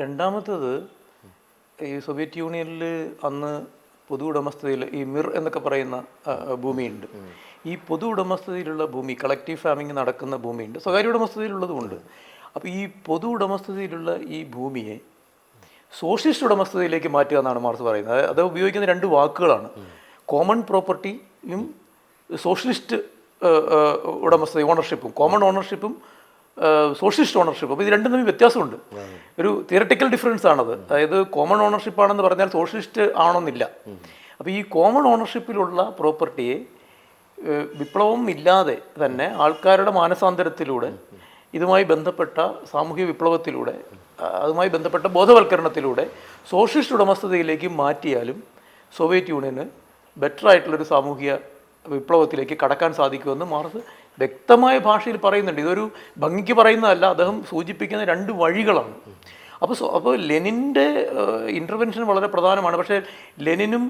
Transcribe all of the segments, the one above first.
രണ്ടാമത്തത് ഈ സോവിയറ്റ് യൂണിയനിൽ അന്ന് പൊതു ഉടമസ്ഥതയിൽ ഈ മിർ എന്നൊക്കെ പറയുന്ന ഭൂമിയുണ്ട്. ഈ പൊതു ഉടമസ്ഥതയിലുള്ള ഭൂമി കളക്റ്റീവ് ഫാമിംഗ് നടക്കുന്ന ഭൂമിയുണ്ട്. സ്വകാര്യ ഉടമസ്ഥതയിലുള്ളതുമുണ്ട്. അപ്പോൾ ഈ പൊതു ഉടമസ്ഥതയിലുള്ള ഈ ഭൂമിയെ സോഷ്യലിസ്റ്റ് ഉടമസ്ഥതയിലേക്ക് മാറ്റുക എന്നാണ് മാർസ് പറയുന്നത്. അത് ഉപയോഗിക്കുന്ന രണ്ട് വാക്കുകളാണ്. കോമൺ പ്രോപ്പർട്ടിയും സോഷ്യലിസ്റ്റ് ഉടമസ്ഥത ഓണർഷിപ്പും കോമൺ ഓണർഷിപ്പും സോഷ്യലിസ്റ്റ് ഓണർഷിപ്പ് അപ്പോൾ ഇത് രണ്ടും തമ്മിൽ വ്യത്യാസമുണ്ട്. ഒരു തിയറട്ടിക്കൽ ഡിഫറൻസ് ആണത്. അതായത് കോമൺ ഓണർഷിപ്പ് ആണെന്ന് പറഞ്ഞാൽ സോഷ്യലിസ്റ്റ് ആണെന്നില്ല. അപ്പോൾ ഈ കോമൺ ഓണർഷിപ്പിലുള്ള പ്രോപ്പർട്ടിയെ വിപ്ലവം ഇല്ലാതെ തന്നെ ആൾക്കാരുടെ മാനസാന്തരത്തിലൂടെ ഇതുമായി ബന്ധപ്പെട്ട സാമൂഹ്യ വിപ്ലവത്തിലൂടെ അതുമായി ബന്ധപ്പെട്ട ബോധവൽക്കരണത്തിലൂടെ സോഷ്യലിസ്റ്റ് ഉടമസ്ഥതയിലേക്ക് മാറ്റിയാലും സോവിയറ്റ് യൂണിയന് ബെറ്റർ ആയിട്ടുള്ളൊരു സാമൂഹിക വിപ്ലവത്തിലേക്ക് കടക്കാൻ സാധിക്കുമെന്ന് മാർസ് വ്യക്തമായ ഭാഷയിൽ പറയുന്നുണ്ട്. ഇതൊരു ഭംഗിക്ക് പറയുന്നതല്ല അദ്ദേഹം സൂചിപ്പിക്കുന്ന രണ്ട് വഴികളാണ്. അപ്പോൾ അപ്പോൾ ലെനിന്റെ ഇന്റർവെൻഷൻ വളരെ പ്രധാനമാണ്. പക്ഷേ ലെനിനും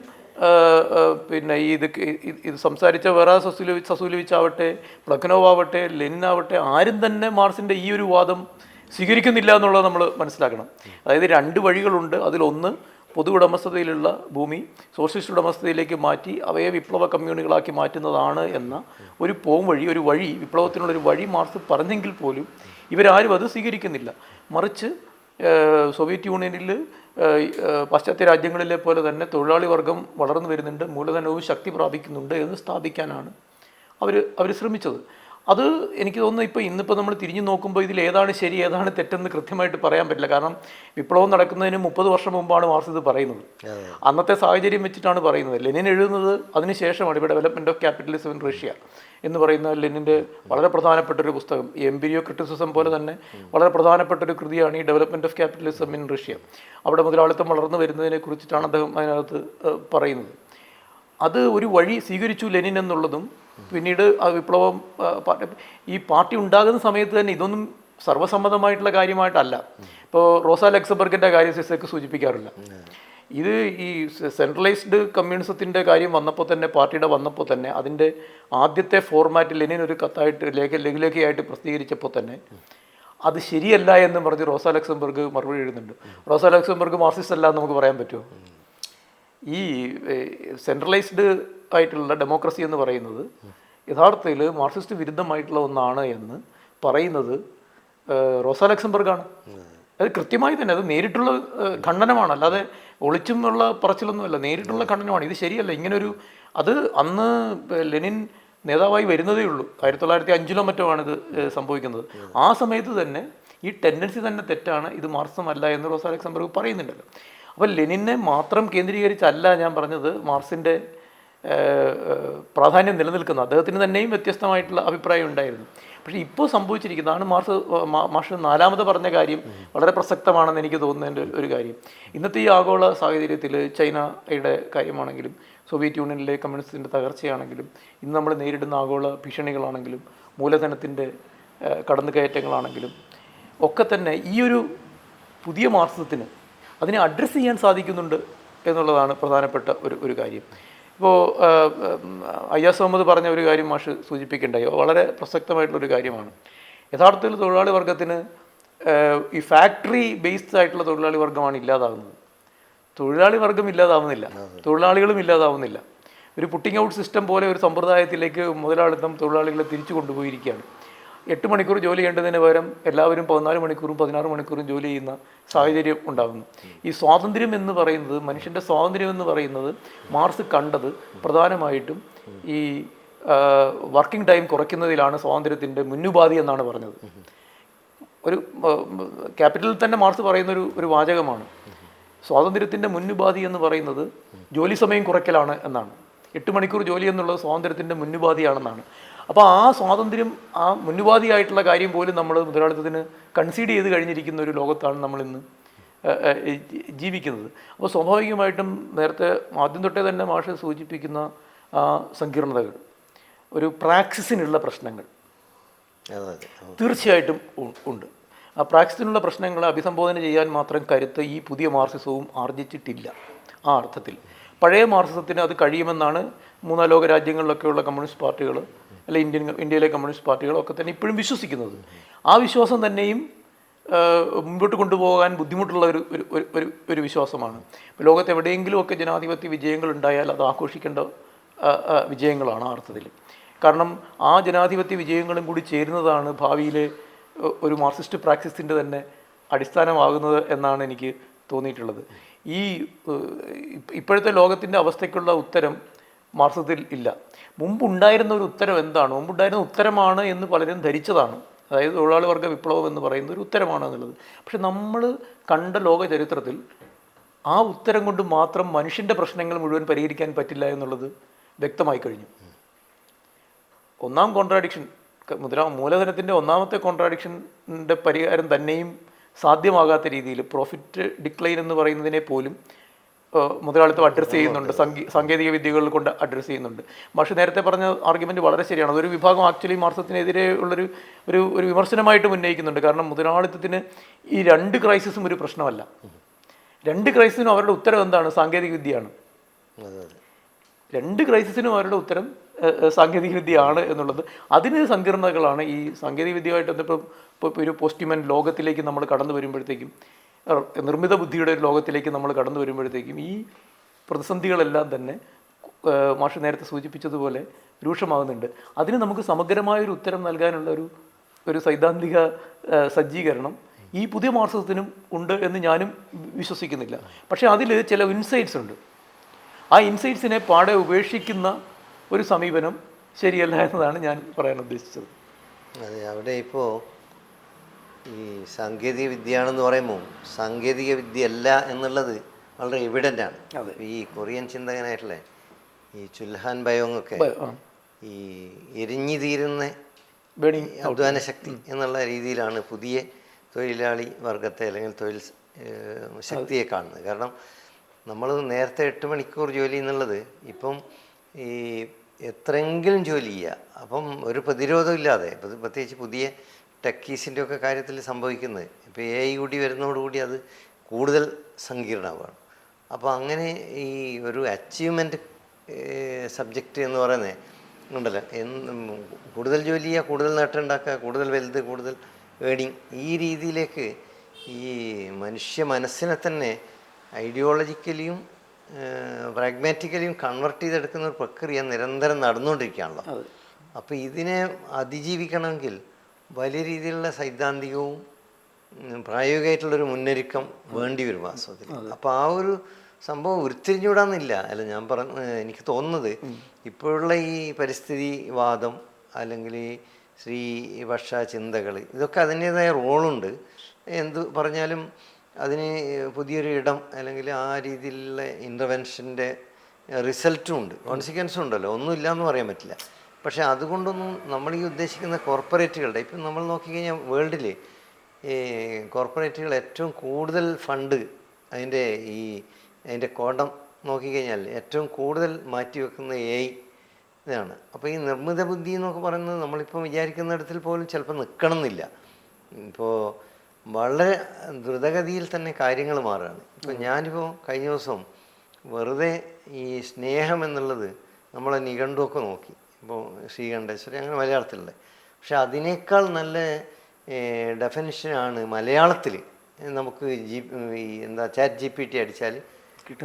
പിന്നെ ഈ ഇത് ഇത് ഇത് സംസാരിച്ച വേറെ സസുലി സസൂലിവിച്ച് ആവട്ടെ പ്ലഖനോവ് ആവട്ടെ ലെനിൻ ആവട്ടെ ആരും തന്നെ മാർസിന്റെ ഈ ഒരു വാദം സ്വീകരിക്കുന്നില്ല എന്നുള്ളത് നമ്മൾ മനസ്സിലാക്കണം. അതായത് രണ്ട് വഴികളുണ്ട്. അതിലൊന്ന് പൊതു ഉടമസ്ഥതയിലുള്ള ഭൂമി സോഷ്യലിസ്റ്റ് ഉടമസ്ഥതയിലേക്ക് മാറ്റി അവയെ വിപ്ലവ കമ്മ്യൂണികളാക്കി മാറ്റുന്നതാണ് എന്ന ഒരു പോം വഴി ഒരു വഴി വിപ്ലവത്തിനുള്ളൊരു വഴി മാർക്സ് പറഞ്ഞെങ്കിൽ പോലും ഇവരാരും അത് സ്വീകരിക്കുന്നില്ല. മറിച്ച് സോവിയറ്റ് യൂണിയനിൽ പാശ്ചാത്യ രാജ്യങ്ങളിലെ പോലെ തന്നെ തൊഴിലാളി വർഗം വളർന്നു വരുന്നുണ്ട് മൂലധനവും ശക്തി പ്രാപിക്കുന്നുണ്ട് എന്ന് സ്ഥാപിക്കാനാണ് അവർ അവർ ശ്രമിച്ചത്. അത് എനിക്ക് തോന്നുന്നു ഇപ്പോൾ ഇന്നിപ്പോൾ നമ്മൾ തിരിഞ്ഞു നോക്കുമ്പോൾ ഇതിൽ ഏതാണ് ശരി ഏതാണ് തെറ്റെന്ന് കൃത്യമായിട്ട് പറയാൻ പറ്റില്ല. കാരണം വിപ്ലവം നടക്കുന്നതിന് മുപ്പത് വർഷം മുമ്പാണ് മാർക്സ് ഇത് പറയുന്നത്. അന്നത്തെ സാഹചര്യം വെച്ചിട്ടാണ് പറയുന്നത്. ലെനിൻ എഴുതുന്നത് അതിനുശേഷമാണ് ഇവിടെ development of capitalism in Russia എന്ന് പറയുന്ന ലെനിന്റെ വളരെ പ്രധാനപ്പെട്ട ഒരു പുസ്തകം എംപിരിയോ ക്രിറ്റിസിസം പോലെ തന്നെ വളരെ പ്രധാനപ്പെട്ട ഒരു കൃതിയാണ് ഈ development of capitalism in Russia. അവിടെ മുതലാളിത്തം വളർന്നു വരുന്നതിനെ കുറിച്ചിട്ടാണ് അദ്ദേഹം അതിനകത്ത് പറയുന്നത്. അത് ഒരു വഴി സ്വീകരിച്ചു ലെനിൻ എന്നുള്ളതും പിന്നീട് ആ വിപ്ലവം ഈ പാർട്ടി ഉണ്ടാകുന്ന സമയത്ത് തന്നെ ഇതൊന്നും സർവസമ്മതമായിട്ടുള്ള കാര്യമായിട്ടല്ല. ഇപ്പോൾ റോസ ലക്സബർഗിന്റെ കാര്യം സിസക്ക് സൂചിപ്പിക്കാറില്ല. ഇത് ഈ സെൻട്രലൈസ്ഡ് കമ്മ്യൂണിസത്തിന്റെ കാര്യം വന്നപ്പോൾ തന്നെ പാർട്ടിയുടെ വന്നപ്പോൾ തന്നെ അതിന്റെ ആദ്യത്തെ ഫോർമാറ്റിൽ ലെനിൻ ഒരു കത്തായിട്ട് ലേഖ ലഘുലേഖയായിട്ട് പ്രസിദ്ധീകരിച്ചപ്പോൾ തന്നെ അത് ശരിയല്ല എന്ന് പറഞ്ഞ് റോസ ലക്സംബർഗ് മറുപടി എഴുതുന്നുണ്ട്. റോസ ലക്സംബർഗ് മാർസിസ്റ്റ് അല്ല എന്ന് നമുക്ക് പറയാൻ പറ്റുമോ? ഈ സെൻട്രലൈസ്ഡ് ആയിട്ടുള്ള ഡെമോക്രസി എന്ന് പറയുന്നത് യഥാർത്ഥത്തിൽ മാർക്സിസ്റ്റ് വിരുദ്ധമായിട്ടുള്ള ഒന്നാണ് എന്ന് പറയുന്നത് റോസ ലക്സംബർഗാണ് അത് കൃത്യമായി തന്നെ അത് നേരിട്ടുള്ള ഖണ്ഡനമാണ്. അല്ലാതെ ഒളിച്ചുമുള്ള പറച്ചിലൊന്നുമല്ല നേരിട്ടുള്ള ഖണ്ഡനമാണ്. ഇത് ശരിയല്ല. ഇങ്ങനൊരു അത് അന്ന് ലെനിൻ നേതാവായി വരുന്നതേ ഉള്ളൂ. ആയിരത്തി തൊള്ളായിരത്തി അഞ്ചിലോ മറ്റോ ആണ് ഇത് സംഭവിക്കുന്നത്. ആ സമയത്ത് തന്നെ ഈ ടെൻഡൻസി തന്നെ തെറ്റാണ്. ഇത് മാർക്സമല്ല എന്ന് റോസ അലക്സംബർഗ് പറയുന്നുണ്ടല്ലോ. അപ്പോൾ ലെനിനെ മാത്രം കേന്ദ്രീകരിച്ചല്ല ഞാൻ പറഞ്ഞത് ഏഹ്, പ്രാധാന്യം നിലനിൽക്കുന്ന. അദ്ദേഹത്തിന് തന്നെയും വ്യത്യസ്തമായിട്ടുള്ള അഭിപ്രായം ഉണ്ടായിരുന്നു. പക്ഷേ ഇപ്പോൾ സംഭവിച്ചിരിക്കുന്നതാണ് മാർസ് മാഷ് നാലാമത് പറഞ്ഞ കാര്യം വളരെ പ്രസക്തമാണെന്ന് എനിക്ക് തോന്നുന്നതിന്റെ ഒരു കാര്യം. ഇന്നത്തെ ഈ ആഗോള സാഹചര്യത്തിൽ ചൈനയുടെ കാര്യമാണെങ്കിലും സോവിയറ്റ് യൂണിയനിലെ കമ്മ്യൂണിസ്റ്റിന്റെ തകർച്ചയാണെങ്കിലും ഇന്ന് നമ്മൾ നേരിടുന്ന ആഗോള ഭീഷണികളാണെങ്കിലും മൂലധനത്തിന്റെ കടന്നു കടന്നുകയറ്റങ്ങളാണെങ്കിലും ഒക്കെ തന്നെ ഈ ഒരു പുതിയ മാർസത്തിന് അതിനെ അഡ്രസ്സ് ചെയ്യാൻ സാധിക്കുന്നുണ്ട് എന്നുള്ളതാണ് പ്രധാനപ്പെട്ട ഒരു ഒരു കാര്യം. ഇപ്പോൾ അയ്യാസ് മുഹമ്മദ് പറഞ്ഞ ഒരു കാര്യം മാഷ് സൂചിപ്പിക്കേണ്ടായി. വളരെ പ്രസക്തമായിട്ടുള്ളൊരു കാര്യമാണ്. യഥാർത്ഥത്തിൽ തൊഴിലാളി വർഗത്തിന് ഈ ഫാക്ടറി ബേസ്ഡ് ആയിട്ടുള്ള തൊഴിലാളി വർഗമാണ് ഇല്ലാതാകുന്നത് തൊഴിലാളി വർഗം ഇല്ലാതാവുന്നില്ല. തൊഴിലാളികളും ഇല്ലാതാവുന്നില്ല. ഒരു പുട്ടിംഗ് ഔട്ട് സിസ്റ്റം പോലെ ഒരു സമ്പ്രദായത്തിലേക്ക് മുതലാളിത്തം തൊഴിലാളികളെ തിരിച്ചു കൊണ്ടുപോയിരിക്കുകയാണ്. എട്ട് മണിക്കൂർ ജോലി ചെയ്യേണ്ടതിന് പകരം എല്ലാവരും പതിനാല് മണിക്കൂറും പതിനാറ് മണിക്കൂറും ജോലി ചെയ്യുന്ന സാഹചര്യം ഉണ്ടാകുന്നു ഈ സ്വാതന്ത്ര്യം എന്ന് പറയുന്നത് മനുഷ്യന്റെ സ്വാതന്ത്ര്യം എന്ന് പറയുന്നത് മാർസ് കണ്ടത് പ്രധാനമായിട്ടും ഈ വർക്കിംഗ് ടൈം കുറയ്ക്കുന്നതിലാണ് സ്വാതന്ത്ര്യത്തിന്റെ മുന്നുപാധി എന്നാണ് പറഞ്ഞത്. ഒരു ക്യാപിറ്റലിൽ തന്നെ മാർസ് പറയുന്നൊരു ഒരു വാചകമാണ്. സ്വാതന്ത്ര്യത്തിന്റെ മുന്നുപാധി എന്ന് പറയുന്നത് ജോലി സമയം കുറയ്ക്കലാണ് എന്നാണ്. എട്ട് മണിക്കൂർ ജോലി എന്നുള്ളത് സ്വാതന്ത്ര്യത്തിന്റെ മുന്നുപാധിയാണെന്നാണ് അപ്പോൾ ആ സ്വാതന്ത്ര്യം ആ മുന്നുപാധിയായിട്ടുള്ള കാര്യം പോലും നമ്മൾ മുതലാളിത്തത്തിന് കൺസീഡ് ചെയ്ത് കഴിഞ്ഞിരിക്കുന്ന ഒരു ലോകത്താണ് ജീ- ജീവിക്കുന്നത്. അപ്പോൾ സ്വാഭാവികമായിട്ടും നേരത്തെ ആദ്യം തൊട്ടേ തന്നെ മാഷ് സൂചിപ്പിക്കുന്ന സങ്കീർണതകൾ ഒരു പ്രാക്സിസിനുള്ള പ്രശ്നങ്ങൾ തീർച്ചയായിട്ടും ഉണ്ട്. ആ പ്രാക്സിസിനുള്ള പ്രശ്നങ്ങളെ അഭിസംബോധന ചെയ്യാൻ മാത്രം കരുത്ത് ഈ പുതിയ മാർസിസവും ആർജിച്ചിട്ടില്ല ആ അർത്ഥത്തിൽ. പഴയ മാർക്സിസത്തിന് അത് കഴിയുമെന്നാണ് മൂന്നാം ലോക രാജ്യങ്ങളിലൊക്കെയുള്ള കമ്മ്യൂണിസ്റ്റ് പാർട്ടികൾ അല്ലെ ഇന്ത്യൻ ഇന്ത്യയിലെ കമ്മ്യൂണിസ്റ്റ് പാർട്ടികളൊക്കെ തന്നെ ഇപ്പോഴും വിശ്വസിക്കുന്നത്. ആ വിശ്വാസം തന്നെയും മുമ്പോട്ട് കൊണ്ടുപോകാൻ ബുദ്ധിമുട്ടുള്ള ഒരു ഒരു ഒരു- വിശ്വാസമാണ്. ഇപ്പോൾ ലോകത്ത് എവിടെയെങ്കിലുമൊക്കെ ജനാധിപത്യ വിജയങ്ങൾ ഉണ്ടായാൽ അത് ആഘോഷിക്കേണ്ട വിജയങ്ങളാണ് ആ അർത്ഥത്തിൽ കാരണം ആ ജനാധിപത്യ വിജയങ്ങളും കൂടി ചേരുന്നതാണ് ഭാവിയിലെ ഒരു മാർക്സിസ്റ്റ് പ്രാക്സിസിന്റെ തന്നെ അടിസ്ഥാനമാകുന്നത് എന്നാണ് എനിക്ക് തോന്നിയിട്ടുള്ളത്. ഈ ഇപ്പോഴത്തെ ലോകത്തിന്റെ അവസ്ഥയ്ക്കുള്ള ഉത്തരം മാർസത്തിൽ ഇല്ല. മുമ്പുണ്ടായിരുന്ന ഒരു ഉത്തരം എന്താണ്? മുമ്പുണ്ടായിരുന്ന ഉത്തരമാണ് എന്ന് പലരും ധരിച്ചതാണ്. അതായത് തൊഴിലാളി വർഗ വിപ്ലവം എന്ന് പറയുന്ന ഒരു ഉത്തരമാണ് എന്നുള്ളത്. പക്ഷെ നമ്മൾ കണ്ട ലോക ചരിത്രത്തിൽ ആ ഉത്തരം കൊണ്ട് മാത്രം മനുഷ്യന്റെ പ്രശ്നങ്ങൾ മുഴുവൻ പരിഹരിക്കാൻ പറ്റില്ല എന്നുള്ളത് വ്യക്തമായി കഴിഞ്ഞു. ഒന്നാം കോൺട്രാഡിക്ഷൻ മുതലാ മൂലധനത്തിന്റെ ഒന്നാമത്തെ കോൺട്രാഡിക്ഷന്റെ പരിഹാരം തന്നെയും സാധ്യമാകാത്ത രീതിയിൽ പ്രോഫിറ്റ് ഡിക്ലൈൻ എന്ന് പറയുന്നതിനെ പോലും മുതലാളിത്തം അഡ്രസ്സ് ചെയ്യുന്നുണ്ട്. സംഗീ സാങ്കേതിക വിദ്യകൾ കൊണ്ട് അഡ്രസ്സ് ചെയ്യുന്നുണ്ട്. പക്ഷേ നേരത്തെ പറഞ്ഞ ആർഗ്യുമെന്റ് വളരെ ശരിയാണ്. അതൊരു വിഭാഗം ആക്ച്വലി മാർസത്തിനെതിരെ ഉള്ളൊരു ഒരു ഒരു വിമർശനമായിട്ട് ഉന്നയിക്കുന്നുണ്ട്. കാരണം മുതലാളിത്തത്തിന് ഈ രണ്ട് ക്രൈസിസും ഒരു പ്രശ്നമല്ല. രണ്ട് ക്രൈസിസിനും അവരുടെ ഉത്തരം എന്താണ്? സാങ്കേതിക വിദ്യയാണ്. രണ്ട് ക്രൈസിസിനും അവരുടെ ഉത്തരം സാങ്കേതികവിദ്യയാണ് എന്നുള്ളത്. അതിന് സങ്കീർണതകളാണ് ഈ സാങ്കേതികവിദ്യയായിട്ട് ബന്ധപ്പെട്ട് ഇപ്പോൾ ഒരു പോസ്റ്റിമൻ ലോകത്തിലേക്ക് നമ്മൾ കടന്നു വരുമ്പോഴത്തേക്കും നിർമ്മിത ബുദ്ധിയുടെ ഒരു ലോകത്തിലേക്ക് നമ്മൾ കടന്നു വരുമ്പോഴത്തേക്കും ഈ പ്രതിസന്ധികളെല്ലാം തന്നെ മാഷ് നേരത്തെ സൂചിപ്പിച്ചതുപോലെ രൂക്ഷമാകുന്നുണ്ട്. അതിന് നമുക്ക് സമഗ്രമായൊരു ഉത്തരം നൽകാനുള്ള ഒരു ഒരു സൈദ്ധാന്തിക സജ്ജീകരണം ഈ പുതിയ മാർസത്തിനും ഉണ്ട് എന്ന് ഞാനും വിശ്വസിക്കുന്നില്ല. പക്ഷേ അതിൽ ചില ഇൻസൈറ്റ്സ് ഉണ്ട്. ആ ഇൻസൈറ്റ്സിനെ പാടെ ഉപേക്ഷിക്കുന്ന ഒരു സമീപനം ശരിയല്ല എന്നതാണ് ഞാൻ പറയാൻ ഉദ്ദേശിച്ചത്. അതെ അവിടെ ഇപ്പോൾ ഈ സാങ്കേതിക വിദ്യയാണെന്ന് പറയുമ്പോൾ സാങ്കേതിക വിദ്യ അല്ല എന്നുള്ളത് വളരെ എവിഡന്റ് ആണ്. ഈ കൊറിയൻ ചിന്തകനായിട്ടുള്ള ഈ ചുൽഹാൻ ബയോങ് ഒക്കെ ഈ എരിഞ്ഞു തീരുന്ന അധ്വാന ശക്തി എന്നുള്ള രീതിയിലാണ് പുതിയ തൊഴിലാളി വർഗത്തെ അല്ലെങ്കിൽ തൊഴിൽ ശക്തിയെ കാണുന്നത്. കാരണം നമ്മൾ നേരത്തെ എട്ട് മണിക്കൂർ ജോലി എന്നുള്ളത് ഇപ്പം ഈ എത്രയെങ്കിലും ജോലി ചെയ്യുക. അപ്പം ഒരു പ്രതിരോധം ഇല്ലാതെ പ്രത്യേകിച്ച് പുതിയ ടെക്കീസിന്റെ ഒക്കെ കാര്യത്തിൽ സംഭവിക്കുന്നത്. ഇപ്പോൾ എ ഐ കൂടി വരുന്നതോടുകൂടി അത് കൂടുതൽ സങ്കീർണമാവുകയാണ്. അപ്പോൾ അങ്ങനെ ഈ ഒരു അച്ചീവ്മെന്റ് സബ്ജക്റ്റ് എന്ന് പറയുന്നത് ഉണ്ടല്ലോ. കൂടുതൽ ജോലി ചെയ്യുക കൂടുതൽ നേട്ടമുണ്ടാക്കുക കൂടുതൽ വലുത് കൂടുതൽ ഏണിങ് ഈ രീതിയിലേക്ക് ഈ മനുഷ്യ മനസ്സിനെ തന്നെ ഐഡിയോളജിക്കലിയും പ്രാഗ്മാറ്റിക്കലിയും കൺവെർട്ട് ചെയ്തെടുക്കുന്ന ഒരു പ്രക്രിയ നിരന്തരം നടന്നുകൊണ്ടിരിക്കുകയാണല്ലോ. അപ്പോൾ ഇതിനെ അതിജീവിക്കണമെങ്കിൽ വലിയ രീതിയിലുള്ള സൈദ്ധാന്തികവും പ്രായോഗികമായിട്ടുള്ളൊരു മുന്നൊരുക്കം വേണ്ടി വരും വാസ്തവത്തിൽ. അപ്പോൾ ആ ഒരു സംഭവം ഉരുത്തിരിഞ്ഞുവിടാന്നില്ല അല്ല ഞാൻ പറഞ്ഞ എനിക്ക് തോന്നുന്നത് ഇപ്പോഴുള്ള ഈ പരിസ്ഥിതി വാദം അല്ലെങ്കിൽ ഈ ശ്രീ ഭക്ഷ ചിന്തകൾ ഇതൊക്കെ അതിന്റേതായ റോളുണ്ട് എന്ത് പറഞ്ഞാലും അതിന് പുതിയൊരു ഇടം അല്ലെങ്കിൽ ആ രീതിയിലുള്ള ഇന്റർവെൻഷന്റെ റിസൾട്ടും ഉണ്ട്. കോൺസിക്വൻസും ഉണ്ടല്ലോ. ഒന്നുമില്ല എന്ന് പറയാൻ പറ്റില്ല. പക്ഷേ അതുകൊണ്ടൊന്നും നമ്മൾ ഈ ഉദ്ദേശിക്കുന്ന കോർപ്പറേറ്റുകളുടെ ഇപ്പം നമ്മൾ നോക്കിക്കഴിഞ്ഞാൽ വേൾഡിൽ ഈ കോർപ്പറേറ്റുകൾ ഏറ്റവും കൂടുതൽ ഫണ്ട് അതിന്റെ ഈ അതിന്റെ കോടം നോക്കിക്കഴിഞ്ഞാൽ ഏറ്റവും കൂടുതൽ മാറ്റിവെക്കുന്ന എ ഐ ഇതാണ്. അപ്പോൾ ഈ നിർമ്മിത ബുദ്ധി എന്നൊക്കെ പറയുന്നത് നമ്മളിപ്പോൾ വിചാരിക്കുന്നിടത്തിൽ പോലും ചിലപ്പോൾ നിൽക്കണം എന്നില്ല ഇപ്പോൾ വളരെ ദ്രുതഗതിയിൽ തന്നെ കാര്യങ്ങൾ മാറുകയാണ്. ഇപ്പം ഞാനിപ്പോൾ കഴിഞ്ഞ ദിവസം വെറുതെ ഈ സ്നേഹം എന്നുള്ളത് നമ്മളെ നിഘണ്ടുവൊക്കെ നോക്കി. ഇപ്പോൾ ശ്രീകണ്ഠേശ്വരി അങ്ങനെ മലയാളത്തിലുള്ളത് പക്ഷെ അതിനേക്കാൾ നല്ല ഡെഫിനിഷനാണ് മലയാളത്തിൽ നമുക്ക് ജി ഈ എന്താ ചാറ്റ് ജി പി ടി അടിച്ചാൽ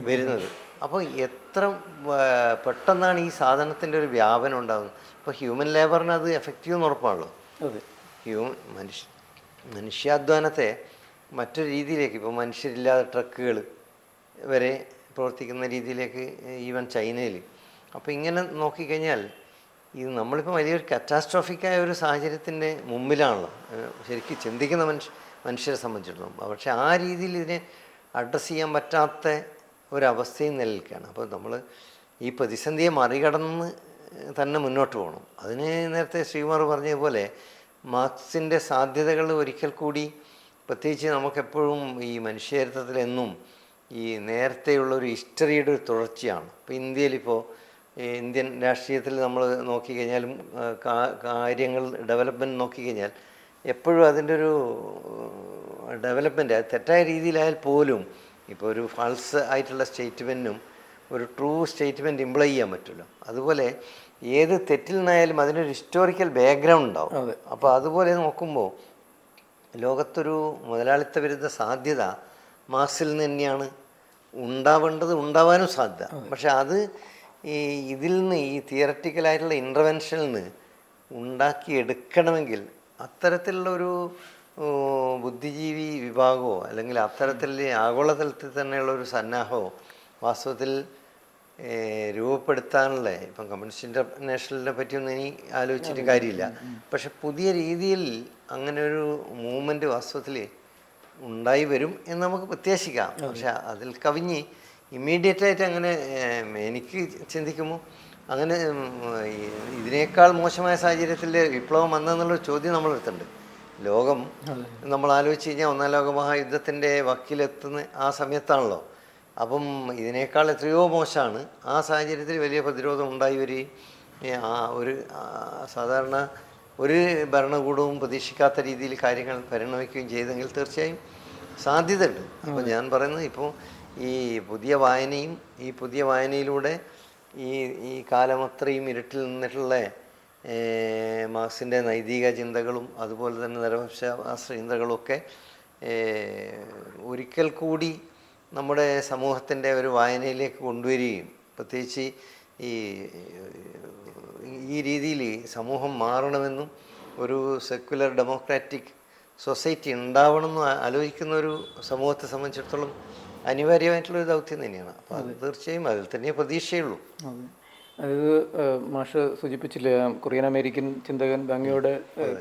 വരുന്നത്. അപ്പോൾ എത്ര പെട്ടെന്നാണ് ഈ സാധനത്തിന്റെ ഒരു വ്യാപനം ഉണ്ടാകുന്നത് അപ്പോൾ ഹ്യൂമൻ ലേബറിന് അത് എഫക്റ്റീവ് എന്ന് ഉറപ്പാണല്ലോ. അതെ. ഹ്യൂമൻ മനുഷ്യ മനുഷ്യാധ്വാനത്തെ മറ്റൊരു രീതിയിലേക്ക് ഇപ്പോൾ മനുഷ്യരില്ലാതെ ട്രക്കുകൾ വരെ പ്രവർത്തിക്കുന്ന രീതിയിലേക്ക് ഈവൻ ചൈനയിൽ അപ്പോൾ ഇങ്ങനെ നോക്കിക്കഴിഞ്ഞാൽ ഇത് നമ്മളിപ്പോൾ വലിയൊരു കറ്റാസ്ട്രോഫിക്കായ ഒരു സാഹചര്യത്തിന്റെ മുമ്പിലാണല്ലോ. ശരിക്കും ചിന്തിക്കുന്ന മനുഷ്യ മനുഷ്യരെ സംബന്ധിച്ചിടത്തോളം. പക്ഷേ ആ രീതിയിൽ ഇതിനെ അഡ്രസ്സ് ചെയ്യാൻ പറ്റാത്ത ഒരവസ്ഥയും നിലനിൽക്കുകയാണ്. അപ്പോൾ നമ്മൾ ഈ പ്രതിസന്ധിയെ മറികടന്ന് തന്നെ മുന്നോട്ട് പോകണം. അതിന് നേരത്തെ ശ്രീകുമാർ പറഞ്ഞതുപോലെ മാർക്സിന്റെ സാധ്യതകൾ ഒരിക്കൽ കൂടി പ്രത്യേകിച്ച് നമുക്കെപ്പോഴും ഈ മനുഷ്യരിത്വത്തിലെന്നും ഈ നേരത്തെയുള്ളൊരു ഹിസ്റ്ററിയുടെ ഒരു തുടർച്ചയാണ്. ഇപ്പോൾ ഇന്ത്യയിലിപ്പോൾ ഇന്ത്യൻ രാഷ്ട്രീയത്തിൽ നമ്മൾ നോക്കിക്കഴിഞ്ഞാലും കാര്യങ്ങൾ ഡെവലപ്മെന്റ് നോക്കിക്കഴിഞ്ഞാൽ എപ്പോഴും അതിന്റെ ഒരു ഡെവലപ്മെന്റ് തെറ്റായ രീതിയിലായാൽ പോലും ഇപ്പോൾ ഒരു ഫാൾസ് ആയിട്ടുള്ള സ്റ്റേറ്റ്മെന്റും ഒരു ട്രൂ സ്റ്റേറ്റ്മെന്റ് ഇംപ്ലൈ ചെയ്യാൻ പറ്റുമല്ലോ അതുപോലെ ഏത് തെറ്റിൽ നിന്നായാലും അതിനൊരു ഹിസ്റ്റോറിക്കൽ ബാക്ക്ഗ്രൗണ്ട് ഉണ്ടാവും. അപ്പോൾ അതുപോലെ നോക്കുമ്പോൾ ലോകത്തൊരു മുതലാളിത്ത വിരുദ്ധ സാധ്യത മാർക്സിൽ നിന്ന് തന്നെയാണ് ഉണ്ടാവേണ്ടത് ഉണ്ടാവാനും സാധ്യത. പക്ഷെ അത് ഈ ഇതിൽ നിന്ന് ഈ തിയററ്റിക്കലായിട്ടുള്ള ഇന്റർവെൻഷനിൽ നിന്ന് ഉണ്ടാക്കിയെടുക്കണമെങ്കിൽ അത്തരത്തിലുള്ള ഒരു ബുദ്ധിജീവി വിഭാഗമോ അല്ലെങ്കിൽ അത്തരത്തിൽ ആഗോളതലത്തിൽ തന്നെയുള്ള ഒരു സന്നാഹമോ വാസ്തവത്തിൽ രൂപപ്പെടുത്താനുള്ള ഇപ്പം കമ്മ്യൂണിസ്റ്റ് ഇന്റർനാഷണലിനെ പറ്റിയൊന്നും ഇനി ആലോചിച്ചിട്ട് കാര്യമില്ല. പക്ഷെ പുതിയ രീതിയിൽ അങ്ങനെ ഒരു മൂവ്മെന്റ് വാസ്തവത്തിൽ ഉണ്ടായി വരും എന്ന് നമുക്ക് പ്രത്യാശിക്കാം. പക്ഷെ അതിൽ കവിഞ്ഞ് ഇമ്മീഡിയറ്റ് ആയിട്ട് അങ്ങനെ എനിക്ക് ചിന്തിക്കുമ്പോൾ അങ്ങനെ ഇതിനേക്കാൾ മോശമായ സാഹചര്യത്തിൽ വിപ്ലവം വന്നെന്നുള്ളൊരു ചോദ്യം നമ്മൾ നമ്മളെടുത്തുണ്ട് ലോകം നമ്മൾ ആലോചിച്ച് കഴിഞ്ഞാൽ ഒന്നാം ലോക മഹായുദ്ധത്തിന്റെ വക്കിലെത്തുന്ന ആ സമയത്താണല്ലോ. അപ്പം ഇതിനേക്കാൾ എത്രയോ മോശമാണ്. ആ സാഹചര്യത്തിൽ വലിയ പ്രതിരോധം ഉണ്ടായി വരികയും ആ ഒരു സാധാരണ ഒരു ഭരണകൂടവും പ്രതീക്ഷിക്കാത്ത രീതിയിൽ കാര്യങ്ങൾ പരിണമിക്കുകയും ചെയ്തെങ്കിൽ തീർച്ചയായും സാധ്യതയുണ്ട്. അപ്പോൾ ഞാൻ പറയുന്നത് ഇപ്പോൾ ഈ പുതിയ വായനയും ഈ പുതിയ വായനയിലൂടെ ഈ ഈ കാലമത്രയും ഇരുട്ടിൽ നിന്നിട്ടുള്ള മാർക്സിന്റെ നൈതിക ചിന്തകളും അതുപോലെ തന്നെ നരവംശാസ്ത്ര ചിന്തകളും ഒക്കെ ഏർ, ഒരിക്കൽ കൂടി നമ്മുടെ സമൂഹത്തിന്റെ ഒരു വായനയിലേക്ക് കൊണ്ടുവരികയും പ്രത്യേകിച്ച് ഈ ഈ രീതിയിൽ സമൂഹം മാറണമെന്നും ഒരു സെക്യുലർ ഡെമോക്രാറ്റിക് സൊസൈറ്റി ഉണ്ടാവണമെന്ന് ആലോചിക്കുന്ന ഒരു സമൂഹത്തെ സംബന്ധിച്ചിടത്തോളം അനിവാര്യമായിട്ടുള്ള ഒരു ദൗത്യം തന്നെയാണ്. അപ്പോൾ അത് തീർച്ചയായും അതിൽ തന്നെ പ്രതീക്ഷയുള്ളൂ. അതെ. അതായത് മാഷ് സൂചിപ്പിച്ചില്ലേ കൊറിയൻ അമേരിക്കൻ ചിന്തകൻ ബാങ്കയുടെ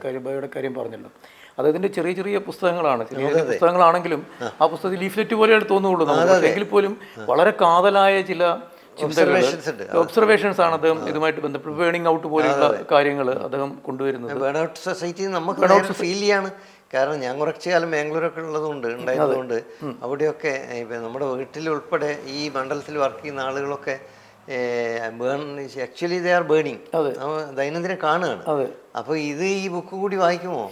കരിബായുടെ കാര്യം പറഞ്ഞല്ലോ. അതതിന്റെ ചെറിയ ചെറിയ പുസ്തകങ്ങളാണ്. ചെറിയ ചെറിയ പുസ്തകങ്ങളാണെങ്കിലും ആ. പുസ്തകത്തിൽ ലീഫ്ലെറ്റ് പോലെയാണ് തോന്നുള്ളൂ നമുക്ക്. എങ്കിൽ പോലും വളരെ കാതലായ ചില. ഒബ്സർവേഷൻസ് ആണ് അദ്ദേഹം ഇതുമായിട്ട് ബന്ധപ്പെട്ട് ബേണിംഗ് ഔട്ട് പോലെയുള്ള കാര്യങ്ങൾ അദ്ദേഹം കൊണ്ടുവരുന്നത്. ബേൺ ഔട്ട് സൊസൈറ്റി നമുക്ക് ഫീൽ ചെയ്യാണ്. കാരണം ഞാൻ കുറച്ചു കാലം ബാംഗ്ലൂരൊക്കെ ഉള്ളതുകൊണ്ട് ഉണ്ടായതുകൊണ്ട് അവിടെയൊക്കെ ഇപ്പം നമ്മുടെ വീട്ടിലുൾപ്പെടെ ഈ മണ്ഡലത്തിൽ വർക്ക് ചെയ്യുന്ന ആളുകളൊക്കെ burn actually they are burning ദൈനംദിനം കാണുകയാണ്. അപ്പോൾ ഇത് ഈ ബുക്ക് കൂടി വായിക്കുമോ?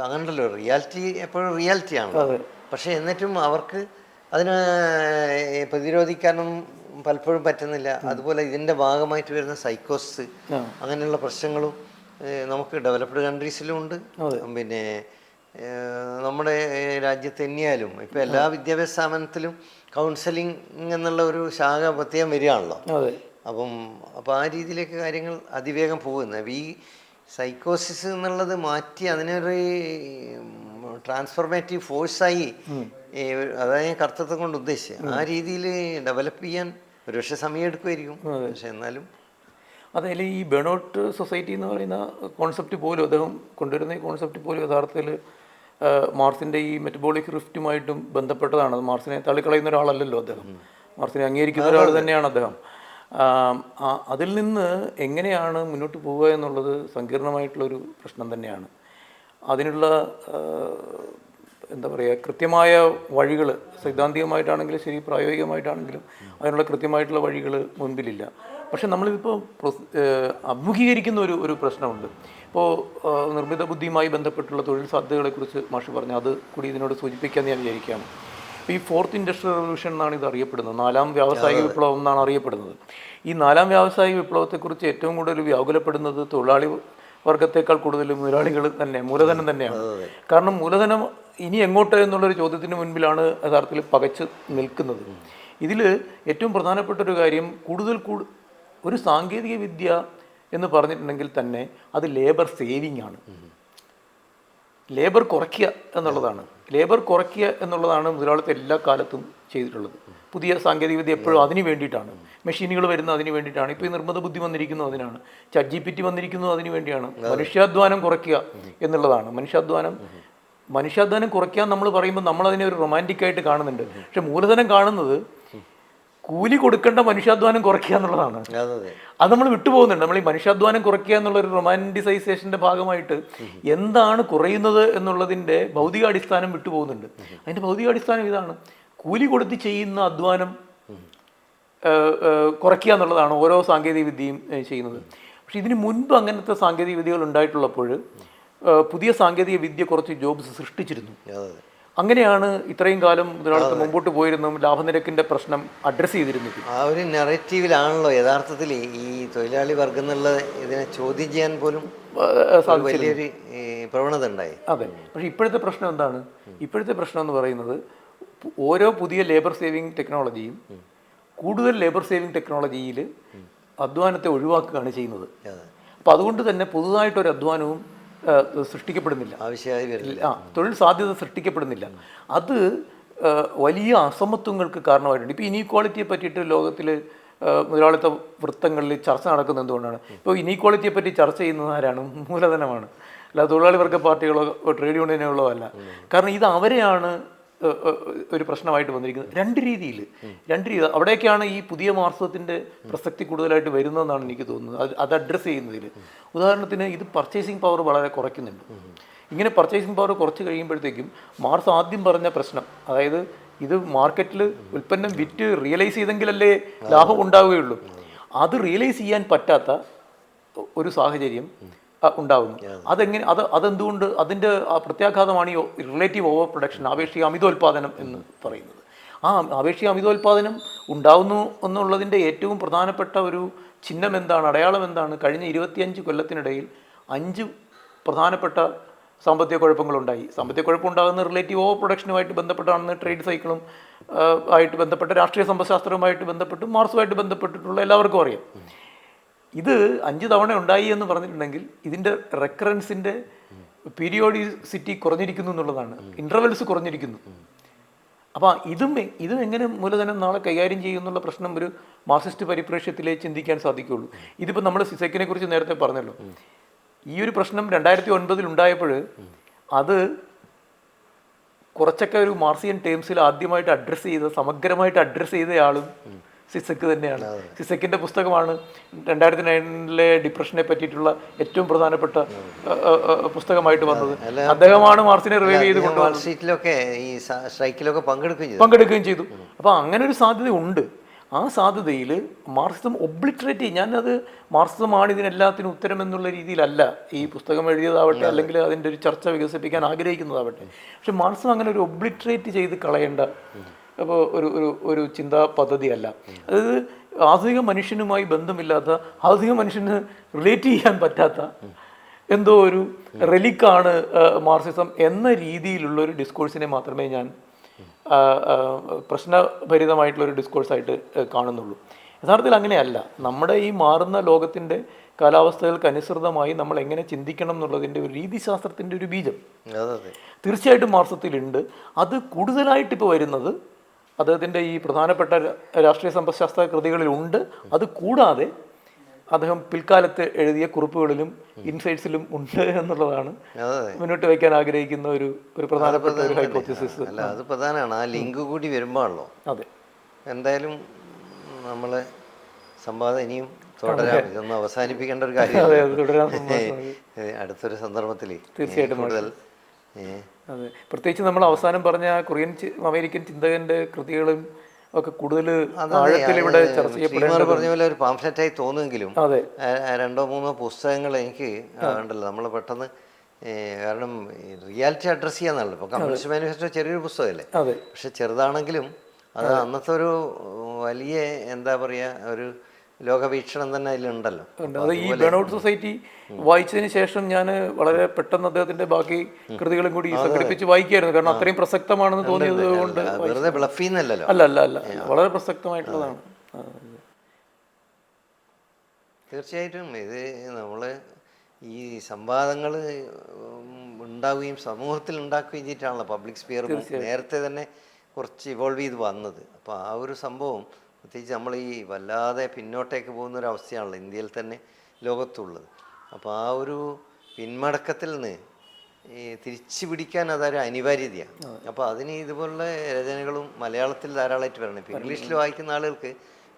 അങ്ങനല്ലോ റിയാലിറ്റി എപ്പോഴും റിയാലിറ്റിയാണ് പക്ഷേ എന്നിട്ടും അവർക്ക് അതിനെ പ്രതിരോധിക്കാനും പലപ്പോഴും പറ്റുന്നില്ല. അതുപോലെ ഇതിന്റെ ഭാഗമായിട്ട് വരുന്ന സൈക്കോസ് അങ്ങനെയുള്ള പ്രശ്നങ്ങളും നമുക്ക് ഡെവലപ്ഡ് കൺട്രീസിലും ഉണ്ട്. പിന്നെ നമ്മുടെ രാജ്യത്ത് തന്നെയാലും ഇപ്പം എല്ലാ വിദ്യാഭ്യാസ സ്ഥാപനത്തിലും കൗൺസിലിംഗ് എന്നുള്ള ഒരു ശാഖ പ്രത്യേകം വരികയാണല്ലോ. അപ്പം അപ്പം അപ്പോൾ ആ രീതിയിലേക്ക് കാര്യങ്ങൾ അതിവേഗം പോകുന്നത്. ഈ സൈക്കോസിസ് എന്നുള്ളത് മാറ്റി അതിനൊരു ട്രാൻസ്ഫോർമേറ്റീവ് ഫോഴ്സായി അതാണ് ഞാൻ കർത്തൃത്വം കൊണ്ട് ഉദ്ദേശിച്ചത്. ആ രീതിയിൽ ഡെവലപ്പ് ചെയ്യാൻ ഒരുപക്ഷെ സമയം എടുക്കുമായിരിക്കും. പക്ഷെ എന്നാലും അതിൽ ഈ ബേണോട്ട് സൊസൈറ്റി എന്ന് പറയുന്ന കോൺസെപ്റ്റ് പോലും അദ്ദേഹം കൊണ്ടുവരുന്ന ഈ കോൺസെപ്റ്റ് പോലും യഥാർത്ഥത്തിൽ മാർസിന്റെ ഈ മെറ്റബോളിക് റിഫ്റ്റുമായിട്ടും ബന്ധപ്പെട്ടതാണ്. മാർസിനെ തള്ളിക്കളയുന്ന ഒരാളല്ലല്ലോ അദ്ദേഹം. മാർസിനെ അംഗീകരിക്കുന്ന ഒരാൾ തന്നെയാണ് അദ്ദേഹം. അതിൽ നിന്ന് എങ്ങനെയാണ് മുന്നോട്ട് പോവുക എന്നുള്ളത് സങ്കീർണമായിട്ടുള്ളൊരു പ്രശ്നം തന്നെയാണ്. അതിനുള്ള എന്താ പറയുക കൃത്യമായ വഴികൾ സൈദ്ധാന്തികമായിട്ടാണെങ്കിലും ശരി പ്രായോഗികമായിട്ടാണെങ്കിലും അതിനുള്ള കൃത്യമായിട്ടുള്ള വഴികൾ മുൻപിലില്ല. പക്ഷെ നമ്മളിപ്പോൾ പ്രൊസ്- അഭിമുഖീകരിക്കുന്ന ഒരു ഒരു പ്രശ്നമുണ്ട്. ഇപ്പോൾ നിർമ്മിത ബുദ്ധിയുമായി ബന്ധപ്പെട്ടുള്ള തൊഴിൽ സാധ്യതകളെക്കുറിച്ച് മാഷ് പറഞ്ഞു അത് കൂടി ഇതിനോട് സൂചിപ്പിക്കാമെന്ന് ഞാൻ വിചാരിക്കുകയാണ്. ഈ ഫോർത്ത് ഇൻഡസ്ട്രിയൽ റവല്യൂഷൻ എന്നാണ് ഇത് അറിയപ്പെടുന്നത്. നാലാം വ്യാവസായിക വിപ്ലവം എന്നാണ് അറിയപ്പെടുന്നത്. ഈ നാലാം വ്യാവസായിക വിപ്ലവത്തെക്കുറിച്ച് ഏറ്റവും കൂടുതൽ വ്യാകുലപ്പെടുന്നത് തൊഴിലാളി വർഗത്തേക്കാൾ കൂടുതൽ മുതലാളികൾ തന്നെ മൂലധനം തന്നെയാണ്. കാരണം മൂലധനം ഇനി എങ്ങോട്ട് എന്നുള്ളൊരു ചോദ്യത്തിന് മുൻപിലാണ് യഥാർത്ഥത്തിൽ പകച്ച് നിൽക്കുന്നത്. ഇതിൽ ഏറ്റവും പ്രധാനപ്പെട്ട ഒരു കാര്യം കൂടുതൽ കൂടു ഒരു സാങ്കേതിക വിദ്യ എന്ന് പറഞ്ഞിട്ടുണ്ടെങ്കിൽ തന്നെ അത് ലേബർ സേവിങ് ആണ്. ലേബർ കുറയ്ക്കുക എന്നുള്ളതാണ്. ലേബർ കുറയ്ക്കുക എന്നുള്ളതാണ് മുതലാളിത്തം എല്ലാ കാലത്തും ചെയ്തിട്ടുള്ളത്. പുതിയ സാങ്കേതികവിദ്യ എപ്പോഴും അതിന് വേണ്ടിയിട്ടാണ്. മെഷീനുകൾ വരുന്ന അതിന് വേണ്ടിയിട്ടാണ്. ഇപ്പോൾ ഈ നിർമ്മിത ബുദ്ധി വന്നിരിക്കുന്നു അതിനാണ്. ചാറ്റ് ജി പി ടി വന്നിരിക്കുന്നത് അതിന് വേണ്ടിയാണ്. മനുഷ്യാധ്വാനം കുറയ്ക്കുക എന്നുള്ളതാണ്. മനുഷ്യാധ്വാനം മനുഷ്യാധ്വാനം കുറയ്ക്കാൻ നമ്മൾ പറയുമ്പോൾ നമ്മളതിനെ ഒരു റൊമാന്റിക്കായിട്ട് കാണുന്നുണ്ട്. പക്ഷെ മൂലധനം കാണുന്നത് കൂലി കൊടുക്കേണ്ട മനുഷ്യാധ്വാനം കുറയ്ക്കുക എന്നുള്ളതാണ്. അതെ നമ്മൾ വിട്ടുപോകുന്നുണ്ട്. നമ്മൾ ഈ മനുഷ്യാധ്വാനം കുറയ്ക്കുക എന്നുള്ള ഒരു റൊമാന്റിസൈസേഷന്റെ ഭാഗമായിട്ട് എന്താണ് കുറയുന്നത് എന്നുള്ളതിന്റെ ഭൗതികാടിസ്ഥാനം വിട്ടുപോകുന്നുണ്ട്. അതിന്റെ ഭൗതികാടിസ്ഥാനം ഇതാണ്. കൂലി കൊടുത്ത് ചെയ്യുന്ന അധ്വാനം കുറയ്ക്കുക എന്നുള്ളതാണ് ഓരോ സാങ്കേതിക വിദ്യയും ചെയ്യുന്നത്. പക്ഷെ ഇതിന് മുൻപ് അങ്ങനത്തെ സാങ്കേതിക വിദ്യകൾ ഉണ്ടായിട്ടുള്ളപ്പോൾ പുതിയ സാങ്കേതിക വിദ്യ കുറച്ച് ജോബ്സ് സൃഷ്ടിച്ചിരുന്നു. അങ്ങനെയാണ് ഇത്രയും കാലം മുതലാളിത്തം മുമ്പോട്ട് പോയിരുന്നതും ലാഭനിരക്കിന്റെ പ്രശ്നം അഡ്രസ്സ് ചെയ്തിരുന്നത്. ആ ഒരു നെറേറ്റീവിലാണല്ലോ യഥാർത്ഥത്തിൽ ഈ തൊഴിലാളി വർഗം എന്നുള്ള ഇതിനെ ചോദ്യം ചെയ്യാൻ പോലും വലിയൊരു പ്രവണത ഉണ്ടായി. അതെ. പക്ഷേ ഇപ്പോഴത്തെ പ്രശ്നം എന്താണ്? ഇപ്പോഴത്തെ പ്രശ്നം എന്ന് പറയുന്നത് ഓരോ പുതിയ ലേബർ സേവിങ് ടെക്നോളജിയും കൂടുതൽ ലേബർ സേവിങ് ടെക്നോളജിയിൽ അധ്വാനത്തെ ഒഴിവാക്കുകയാണ് ചെയ്യുന്നത്. അപ്പോൾ അതുകൊണ്ട് തന്നെ പുതുതായിട്ടൊരു അധ്വാനവും സൃഷ്ടിക്കപ്പെടുന്നില്ല. ആവശ്യമായി വരില്ല. ആ തൊഴിൽ സാധ്യത സൃഷ്ടിക്കപ്പെടുന്നില്ല. അത് വലിയ അസമത്വങ്ങൾക്ക് കാരണമായിട്ടുണ്ട്. ഇപ്പോൾ ഇനീക്വാളിറ്റിയെ പറ്റിയിട്ട് ലോകത്തിൽ മുതലാളിത്ത വൃത്തങ്ങളിൽ ചർച്ച നടക്കുന്നത് എന്തുകൊണ്ടാണ്? ഇപ്പോൾ ഇനീക്വാളിറ്റിയെ പറ്റി ചർച്ച ചെയ്യുന്നത് ആരാണ്? മൂലധനമാണ്. അല്ല തൊഴിലാളി വർഗ പാർട്ടികളോ ട്രേഡ് യൂണിയനുകളോ അല്ല. കാരണം ഇത് അവരെയാണ് ഒരു പ്രശ്നമായിട്ട് വന്നിരിക്കുന്നത്. രണ്ട് രീതിയിൽ. രണ്ട് രീതി. അവിടേക്കാണ് ഈ പുതിയ മാർസത്തിന്റെ പ്രസക്തി കൂടുതലായിട്ട് വരുന്നതെന്നാണ് എനിക്ക് തോന്നുന്നത്. അത് അഡ്രസ്സ് ചെയ്യുന്നതിൽ ഉദാഹരണത്തിന് ഇത് പർച്ചേസിങ് പവർ വളരെ കുറയ്ക്കുന്നുണ്ട്. ഇങ്ങനെ പർച്ചേസിങ് പവർ കുറച്ച് കഴിയുമ്പോഴത്തേക്കും മാർസ് ആദ്യം പറഞ്ഞ പ്രശ്നം അതായത് ഇത് മാർക്കറ്റിൽ ഉൽപ്പന്നം വിറ്റ് റിയലൈസ് ചെയ്തെങ്കിലല്ലേ ലാഭം ഉണ്ടാവുകയുള്ളൂ. അത് റിയലൈസ് ചെയ്യാൻ പറ്റാത്ത ഒരു സാഹചര്യം ഉണ്ടാകുന്നു അതെങ്ങനെ അത് അതെന്തുകൊണ്ട് അതിന്റെ ആ പ്രത്യാഘാതമാണ് ഈ റിലേറ്റീവ് ഓവർ പ്രൊഡക്ഷൻ ആപേക്ഷിക അമിതോൽപാദനം എന്ന് പറയുന്നത്. ആ ആപേക്ഷിക അമിതോൽപാദനം ഉണ്ടാവുന്നു എന്നുള്ളതിന്റെ ഏറ്റവും പ്രധാനപ്പെട്ട ഒരു ചിഹ്നം എന്താണ് അടയാളം എന്താണ്? കഴിഞ്ഞ ഇരുപത്തിയഞ്ച് കൊല്ലത്തിനിടയിൽ അഞ്ച് പ്രധാനപ്പെട്ട സാമ്പത്തിക കുഴപ്പങ്ങളുണ്ടായി. സാമ്പത്തിക കുഴപ്പം ഉണ്ടാകുന്ന റിലേറ്റീവ് ഓവർ പ്രൊഡക്ഷനുമായിട്ട് ബന്ധപ്പെട്ടാണെന്ന് ട്രേഡ് സൈക്കിളും ആയിട്ട് ബന്ധപ്പെട്ട രാഷ്ട്രീയ സമ്പദ്ശാസ്ത്രവുമായിട്ട് ബന്ധപ്പെട്ട് മാർസുമായിട്ട് ബന്ധപ്പെട്ടിട്ടുള്ള എല്ലാവർക്കും അറിയാം. ഇത് അഞ്ച് തവണ ഉണ്ടായി എന്ന് പറഞ്ഞിട്ടുണ്ടെങ്കിൽ ഇതിന്റെ റെക്കറൻസിന്റെ പീരിയോഡിസിറ്റി കുറഞ്ഞിരിക്കുന്നു എന്നുള്ളതാണ്. ഇന്റർവെൽസ് കുറഞ്ഞിരിക്കുന്നു. അപ്പോൾ ഇതും ഇതും എങ്ങനെ മൂലധനം നാളെ കൈകാര്യം ചെയ്യുന്നുള്ള പ്രശ്നം ഒരു മാർക്സിസ്റ്റ് പരിപ്രേക്ഷ്യത്തിലേ ചിന്തിക്കാൻ സാധിക്കുകയുള്ളൂ. ഇതിപ്പോൾ നമ്മൾ സിസെക്കിനെ കുറിച്ച് നേരത്തെ പറഞ്ഞല്ലോ. ഈ ഒരു പ്രശ്നം രണ്ടായിരത്തി ഒൻപതിൽ ഉണ്ടായപ്പോൾ അത് കുറച്ചൊക്കെ ഒരു മാർസിയൻ ടേംസിൽ ആദ്യമായിട്ട് അഡ്രസ്സ് ചെയ്ത സമഗ്രമായിട്ട് അഡ്രസ്സ് ചെയ്ത ആളും സിസെക്ക് തന്നെയാണ്. സിസക്കിന്റെ പുസ്തകമാണ് രണ്ടായിരത്തി നയനിലെ ഡിപ്രഷനെ പറ്റിയിട്ടുള്ള ഏറ്റവും പ്രധാനപ്പെട്ട പുസ്തകമായിട്ട് വന്നത്. അദ്ദേഹമാണ് മാർസിനെ റിവൈവ് ചെയ്ത് കൊണ്ടുവന്നത്. ഈ സ്ട്രൈക്കിലൊക്കെ പങ്കെടുക്കുകയും ചെയ്തു. പങ്കെടുക്കുകയും ചെയ്തു. അപ്പോൾ അങ്ങനെ ഒരു സാധ്യത ഉണ്ട് ആ സാധ്യതയിൽ മാർക്സിസം ഒബ്ലിറ്ററേറ്റ് ചെയ്യും. ഞാനത് മാർക്സിസമാണ് ഇതിനെല്ലാത്തിനും ഉത്തരം എന്നുള്ള രീതിയിലല്ല. ഈ പുസ്തകം എഴുതിയതാവട്ടെ അല്ലെങ്കിൽ അതിന്റെ ഒരു ചർച്ച വികസിപ്പിക്കാൻ ആഗ്രഹിക്കുന്നതാവട്ടെ. പക്ഷെ മാർക്സിസം അങ്ങനെ ഒരു ഒബ്ലിറ്ററേറ്റ് ചെയ്ത് കളയേണ്ട അപ്പോൾ ഒരു ഒരു ഒരു ചിന്താ പദ്ധതിയല്ല. അതായത് ആധുനിക മനുഷ്യനുമായി ബന്ധമില്ലാത്ത ആധുനിക മനുഷ്യന് റിലേറ്റ് ചെയ്യാൻ പറ്റാത്ത എന്തോ ഒരു റെലിക്കാണ് മാർസിസം എന്ന രീതിയിലുള്ള ഒരു ഡിസ്കോഴ്സിനെ മാത്രമേ ഞാൻ പ്രശ്നഭരിതമായിട്ടുള്ള ഒരു ഡിസ്കോഴ്സായിട്ട് കാണുന്നുള്ളൂ. യഥാർത്ഥത്തിൽ അങ്ങനെയല്ല. നമ്മുടെ ഈ മാറുന്ന ലോകത്തിന്റെ കാലാവസ്ഥകൾക്ക് അനുസൃതമായി നമ്മൾ എങ്ങനെ ചിന്തിക്കണം എന്നുള്ളതിന്റെ ഒരു രീതിശാസ്ത്രത്തിന്റെ ഒരു ബീജം. തീർച്ചയായിട്ടും മാർസത്തിലുണ്ട്. അത് കൂടുതലായിട്ട് ഇപ്പോൾ വരുന്നത് അദ്ദേഹത്തിന്റെ ഈ പ്രധാനപ്പെട്ട രാഷ്ട്രീയ സമ്പദ്ശാസ്ത്ര കൃതികളിലുണ്ട് അത് കൂടാതെ അദ്ദേഹം പിൽക്കാലത്ത് എഴുതിയ കുറിപ്പുകളിലും ഇൻസൈറ്റ്സിലും ഉണ്ട് എന്നുള്ളതാണ് മുന്നോട്ട് വയ്ക്കാൻ ആഗ്രഹിക്കുന്ന ഒരു ഒരു പ്രധാനപ്പെട്ട ഒരു ഹൈപ്പോത്തിസിസ്. അല്ല അത് പ്രധാനമാണ്. ആ ലിങ്ക് കൂടി വരുമ്പോഴല്ലോ അതെ. എന്തായാലും നമ്മളെ സംവാദം ഇനിയും തുടരാം. ഇതൊന്നും അവസാനിപ്പിക്കേണ്ട ഒരു കാര്യം അടുത്തൊരു സന്ദർഭത്തിൽ തീർച്ചയായിട്ടും കൂടുതൽ അതെ. പ്രത്യേകിച്ച് നമ്മൾ അവസാനം പറഞ്ഞ കൊറിയൻ അമേരിക്കൻ ചിന്തകന്റെ കൃതികളും ഒക്കെ കൂടുതൽ ചർച്ച പറഞ്ഞ പോലെ ഒരു പാംഫ്ലെറ്റായി തോന്നുമെങ്കിലും രണ്ടോ മൂന്നോ പുസ്തകങ്ങൾ എനിക്ക് ഉണ്ടല്ലോ നമ്മൾ പെട്ടെന്ന് കാരണം റിയാലിറ്റി അഡ്രസ് ചെയ്യാന്നുള്ളത്. ഇപ്പൊ കമ്മ്യൂണിസ്റ്റ് മാനിഫെസ്റ്റോ ചെറിയൊരു പുസ്തകമല്ലേ? പക്ഷെ ചെറുതാണെങ്കിലും അത് അന്നത്തെ ഒരു വലിയ എന്താ പറയുക ഒരു ലോകവീക്ഷണം തന്നെ അതിലുണ്ടല്ലോ. അത് ഈ ബേൺഔട്ട് സൊസൈറ്റി വായിച്ചതിന് ശേഷം ഞാൻ വളരെ പെട്ടെന്ന് അദ്ദേഹത്തിന്റെ ബാക്കി കൃതികളും കൂടി സംഘടിപ്പിച്ച് വായിക്കായിരുന്നു കാരണം അത്രയും പ്രസക്തമാണെന്ന് തോന്നിയത് കൊണ്ട് വെറുതെ അല്ല അല്ല അല്ല. വളരെ പ്രസക്തമായിട്ടുള്ളതാണ്. തീർച്ചയായിട്ടും ഇത് നമ്മൾ ഈ സംവാദങ്ങൾ ഉണ്ടാവുകയും സമൂഹത്തിൽ ഉണ്ടാക്കുകയും ചെയ്തിട്ടാണല്ലോ പബ്ലിക് സ്പിയർ നേരത്തെ തന്നെ കുറച്ച് ഇവോൾവ് ചെയ്ത് വന്നത്. അപ്പോൾ ആ ഒരു സംഭവം പ്രത്യേകിച്ച് നമ്മൾ ഈ വല്ലാതെ പിന്നോട്ടേക്ക് പോകുന്ന ഒരു അവസ്ഥയാണല്ലോ ഇന്ത്യയിൽ തന്നെ ലോകത്തുള്ളത്. അപ്പോൾ ആ ഒരു പിന്മടക്കത്തിൽ നിന്ന് ഈ തിരിച്ചു പിടിക്കാൻ അതൊരു അനിവാര്യതയാണ്. അപ്പോൾ അതിന് ഇതുപോലുള്ള രചനകളും മലയാളത്തിൽ ധാരാളമായിട്ട് വരണം. ഇപ്പോൾ ഇംഗ്ലീഷിൽ വായിക്കുന്ന ആളുകൾക്ക്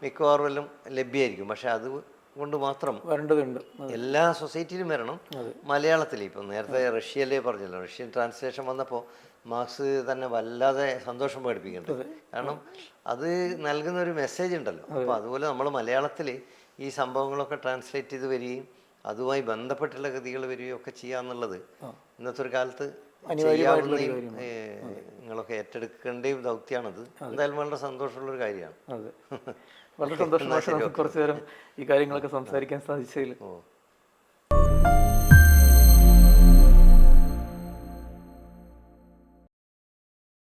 മിക്കവാറും എല്ലാം ലഭ്യമായിരിക്കും. പക്ഷേ അത് കൊണ്ട് മാത്രം വരേണ്ടതുണ്ട്. എല്ലാ സൊസൈറ്റിയിലും വരണം. മലയാളത്തിൽ ഇപ്പം നേരത്തെ റഷ്യയിലേ പറഞ്ഞല്ലോ. റഷ്യൻ ട്രാൻസ്ലേഷൻ വന്നപ്പോൾ മാർക്സ് തന്നെ വല്ലാതെ സന്തോഷം പഠിപ്പിക്കുന്നുണ്ട് കാരണം അത് നൽകുന്ന ഒരു മെസ്സേജ് ഉണ്ടല്ലോ. അപ്പോൾ അതുപോലെ നമ്മൾ മലയാളത്തിൽ ഈ സംഭവങ്ങളൊക്കെ ട്രാൻസ്ലേറ്റ് ചെയ്ത് വരികയും അതുമായി ബന്ധപ്പെട്ടുള്ള ഗതികൾ വരികയും ഒക്കെ ചെയ്യാന്നുള്ളത് ഇന്നത്തെ ഒരു കാലത്ത് ചെയ്യാവുന്ന നിങ്ങളൊക്കെ ഏറ്റെടുക്കേണ്ട ദൗത്യമാണത്. എന്തായാലും വളരെ സന്തോഷമുള്ള ഒരു കാര്യമാണ്. അതെ. വളരെ സന്തോഷം കുറച്ചു നേരം ഈ കാര്യങ്ങളൊക്കെ സംസാരിക്കാൻ സാധിച്ചതിൽ.